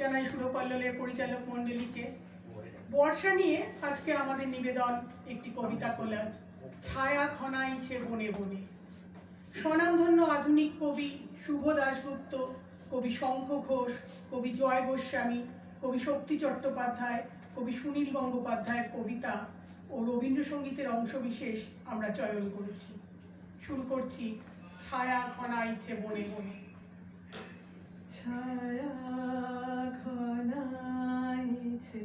জানাই সুরকল্লোলের পরিচালক মণ্ডলীকে। বর্ষা নিয়ে আজকে আমাদের নিবেদন একটি কবিতা কোলাজ। ছায়া খনাইছে বনে বনে। স্বনামধন্য আধুনিক কবি শুভ দাশগুপ্ত, কবি শঙ্খ ঘোষ, কবি জয় গোস্বামী, কবি শক্তি চট্টোপাধ্যায়, কবি সুনীল গঙ্গোপাধ্যায়ের কবিতা ও রবীন্দ্রসঙ্গীতের অংশবিশেষ আমরা চয়ন করেছি। শুরু করছি, ছায়া ঘনাইছে বনে বনে। ছায়া ঘনাইছে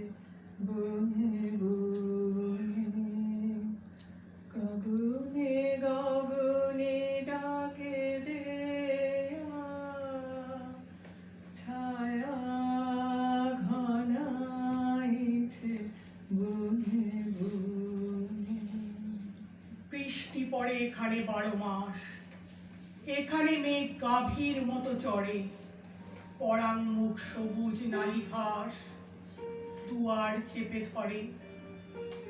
বনে বনে। গগনে গগনে ডাকে দেয়া ছায়া ঘনাইছে বনে বনে। বৃষ্টি পড়ে এখানে বারো মাস, এখানে মেঘ গাভীর মতো চড়ে। পরাং মুখ সবুজ নালি ঘাস, দুয়ার চেপে ধরে।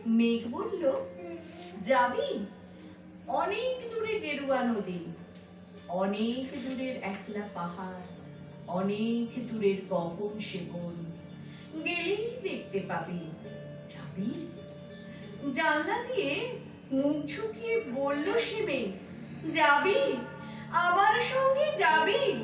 মেঘ বলল, যাবি? অনেক দূরে গেরুয়া নদী, অনেক দূরের একলা পাহাড়, অনেক দূরের গহন সেবন গেলেই দেখতে পাবি। যাবি? জানলা দিয়ে মুখ ঝুঁকিয়ে বলল সে মেঘ, যাবি? আমার সঙ্গে যাবি?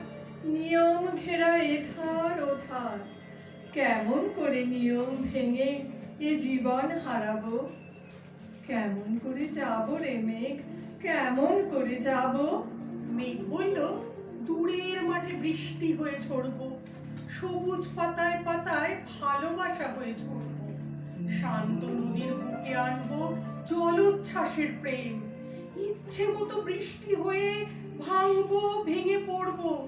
নিয়ম ঘেরা এধার ওধার কেমন করে নিয়ম ভেঙে এ জীবন হারাবো? কেমন করে যাব রে মেঘ? কেমন করে যাব? মেঘ বলল, দূরের মাঠে বৃষ্টি হয়ে ছড়বো সবুজ পাতায় পাতায় ভালোবাসা হয়ে ছড়বো শান্ত নদীর বুকে আনব জলোচ্ছ্বাসের প্রেম। ইচ্ছে মতো বৃষ্টি হয়ে ভাঙবো, ভেঙে পড়ব।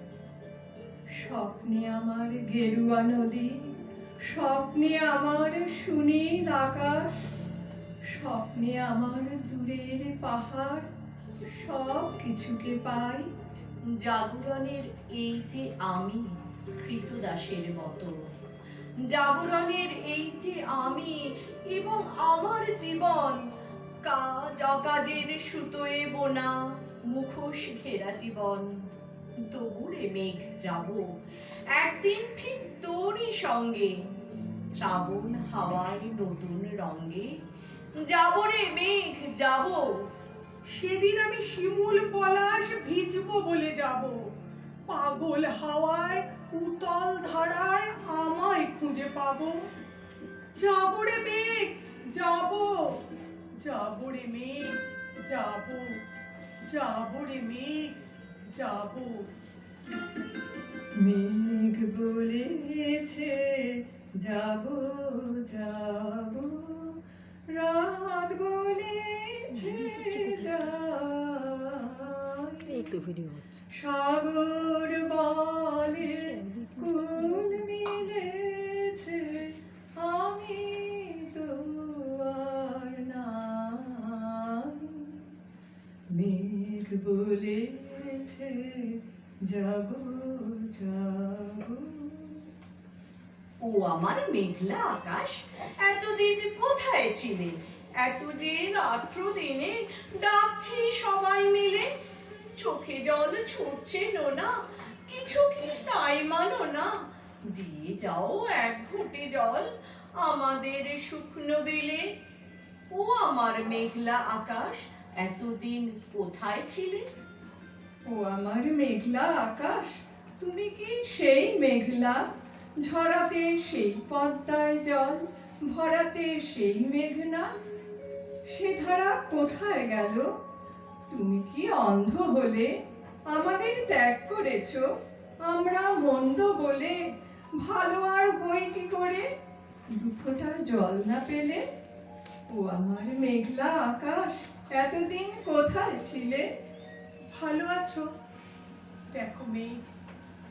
স্বপ্নে আমার গেরুয়া নদী, স্বপ্নে আমার সুনীল আকাশ, স্বপ্নে আমার দূরের পাহাড়, সব কিছুকে পাই জাগরণের এই যে আমি কৃতদাসের মতো। জাগরণের এই যে আমি এবং আমার জীবন, কাজ অকাজের সুতোয় বোনা মুখোশ ঘেরা জীবন। তবুরে মেঘ যাব। একদিন ঠিক তোরই সঙ্গে, শ্রাবণ হাওয়ায় নতুন রঙ্গে যাব রে মেঘ, যাব। সেদিন আমি শিমুল পলাশ ভিজবো বলে যাব। পাগল হাওয়ায়, উতল ধারায় আমায় খুঁজে পাবো। যাব রে মেঘ, যাব। যাব রে মেঘ, যাব। যাব রে মেঘ যাব। মেঘ বলেছে যাব যাব। রাত বলেছে সাগর বলে কুল মিলেছে আমি তো আর নাই। মেঘ বলেছে যাব যাব ও আমার মেঘলা আকাশ, এতদিন কোথায় ছিলে? এত যে রাত্র দিনে ডাকছি সবাই মিলে। চোখে জল ছুটছে নোনা, কিছু কি তাই মানো না? দিয়ে যাও এক ঘুটে জল আমাদের শুকনো বিলে। ও আমার মেঘলা আকাশ, এতদিন কোথায় ছিলে? ও আমার মেঘলা আকাশ, তুমি কি সেই মেঘলা? ঝরাতে সেই পদ্মায় জল, ভরাতে সেই মেঘনা। সে ধারা কোথায় গেল? তুমি কি অন্ধ হলে? আমাদের ত্যাগ করেছ, আমরা মন্দ বলে। ভালো আর হই কি করে? দুফোঁটা জল না পেলে? ও আমার মেঘলা আকাশ, এতদিন কোথায় ছিলে? ভালো আছো? দেখো মেঘ,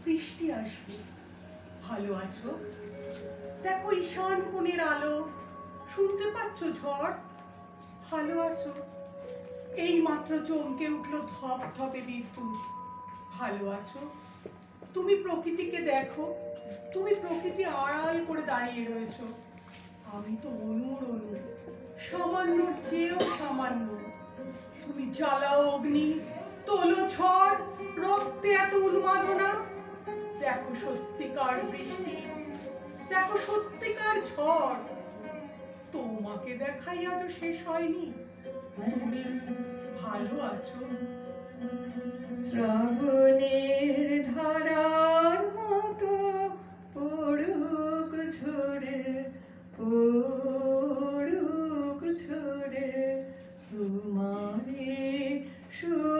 বৃষ্টি আসবে। ভালো আছো? দেখো ঈশান কোণের আলো, শুনতে পাচ্ছ ঝড়? ভালো আছো? এই মাত্র চমকে উঠল ধপ ধপে বিদ্যুৎ ভালো আছো? তুমি প্রকৃতিকে দেখো। তুমি প্রকৃতি আড়াল করে দাঁড়িয়ে রয়েছো। আমি তো অনুর অনু, সামান্যর চেয়েও সামান্য। তুমি জ্বালাও অগ্নি তোলো ঝড়, রক্তে এত উন্মাদনা। দেখো সত্যিকার বৃষ্টি, দেখো সত্যিকার ঝড়। তোমাকে দেখাই আজও শেষ হয়নি। তুমি ভালো আছো। শ্রাবণের ধারার মতো পড়ুক ঝরে পড়ুক ঝরে তোমারে সুরটি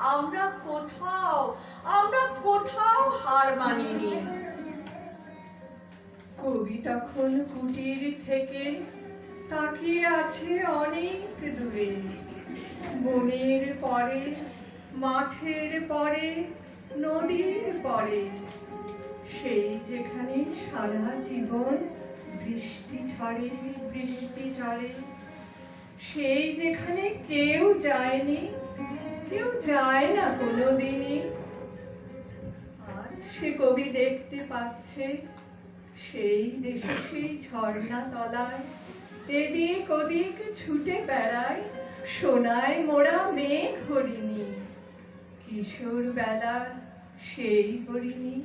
আমরা কোথাও আমরা কোথাও হার মানিনি। কবি তখন কুটির থেকে তাকিয়ে আছে অনেক দূরে। বনের পরে, মাঠের পরে, নদীর পরে, সেই যেখানে সারা জীবন বৃষ্টি ঝরে বৃষ্টি ঝরে সেই যেখানে কেউ যায়নি কেউ যায় না কোনোদিনই। আজ সে কবি দেখতে পাচ্ছে, সেই দেশে সেই ঝর্ণা তলায় এদিক ওদিক ছুটে বেড়ায়, সোনায় মোড়া মেঘ হরিণী। কিশোর বেলার সেই হরিণী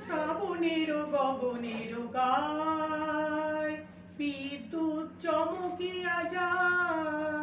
শ্রাবণের গগনের গায়। বিদ্যুৎ চমকিয়া যায়।